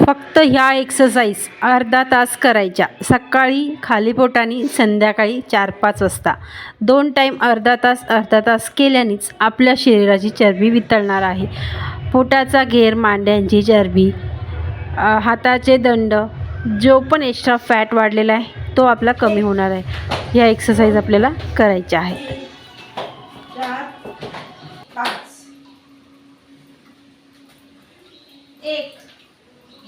फक्त ह्या एक्सरसाइज अर्धा तास करायच्या. सकाळी खाली पोटाने संध्याकाळी चार पाच वाजता. दोन टाईम अर्धा तास अर्धा तास केल्यानेच आपल्या शरीराची चरबी वितळणार आहे. पोटाचा घेर मांड्यांची चरबी हाताचे दंड जो पण एक्स्ट्रा फॅट वाढलेला आहे तो आपला कमी होणार आहे. ह्या एक्सरसाइज आपल्याला करायच्या आहेत. एक.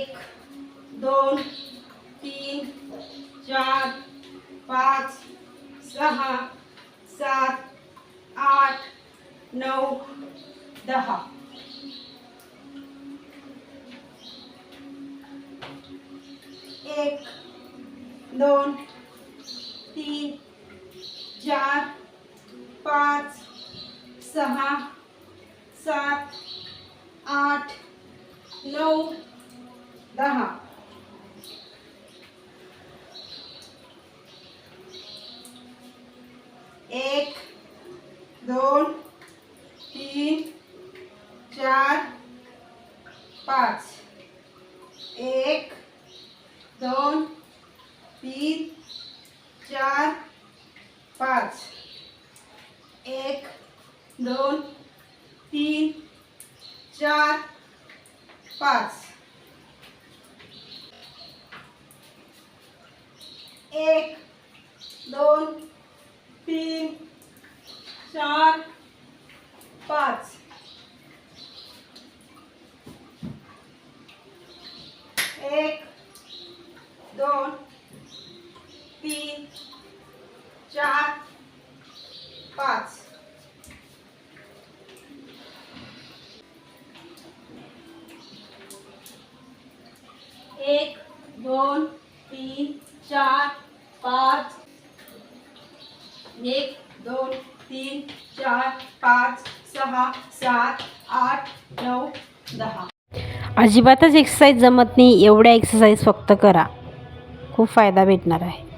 एक दोन तीन, चार, पाच सहा सात, आठ नऊ दहा। एक दोन तीन, चार, पाच सहा सात, आठ नऊ दहा. एक दोन तीन चार पाच. एक दोन तीन चार पाच. एक दोन तीन चार पाच. एक दोन तीन चार पाच. एक दोन तीन चार पाच. एक दोन तीन चार एक दोन तीन चार पाच सहा सात आठ नऊ दहा. अजिबातच एक्सरसाइज जमत नाही. एवढ्या एक्सरसाइज फक्त करा. खूप फायदा भेटणार आहे.